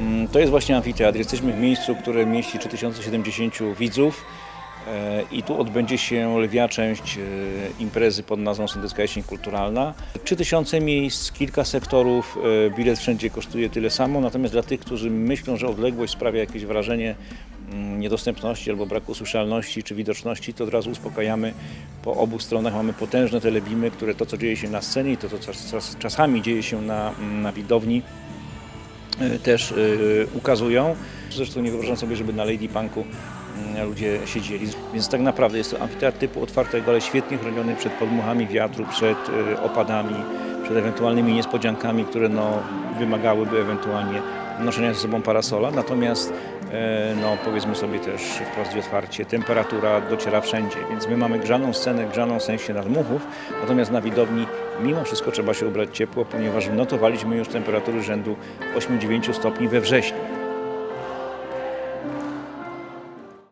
Mm, To jest właśnie amfiteatr. Jesteśmy w miejscu, które mieści 3070 widzów. E, I tu odbędzie się lwia część e, imprezy pod nazwą Sądecka Jesień Kulturalna. 3000 miejsc, kilka sektorów, e, bilet wszędzie kosztuje tyle samo, natomiast dla tych, którzy myślą, że odległość sprawia jakieś wrażenie mm, niedostępności albo braku słyszalności czy widoczności, to od razu uspokajamy. Po obu stronach mamy potężne telebimy, które to, co dzieje się na scenie i to, co czas, czas, czasami dzieje się na, na widowni, też e, ukazują. Zresztą nie wyobrażam sobie, żeby na Lady Punku mm, ludzie siedzieli. Więc tak naprawdę jest to amfiteatr typu otwartego, ale świetnie chroniony przed podmuchami wiatru, przed e, opadami, przed ewentualnymi niespodziankami, które no, wymagałyby ewentualnie noszenia ze sobą parasola. Natomiast e, no, powiedzmy sobie też wprost i otwarcie, temperatura dociera wszędzie, więc my mamy grzaną scenę, grzaną w sensie nadmuchów, natomiast na widowni mimo wszystko trzeba się ubrać ciepło, ponieważ notowaliśmy już temperatury rzędu 8-9 stopni we wrześniu.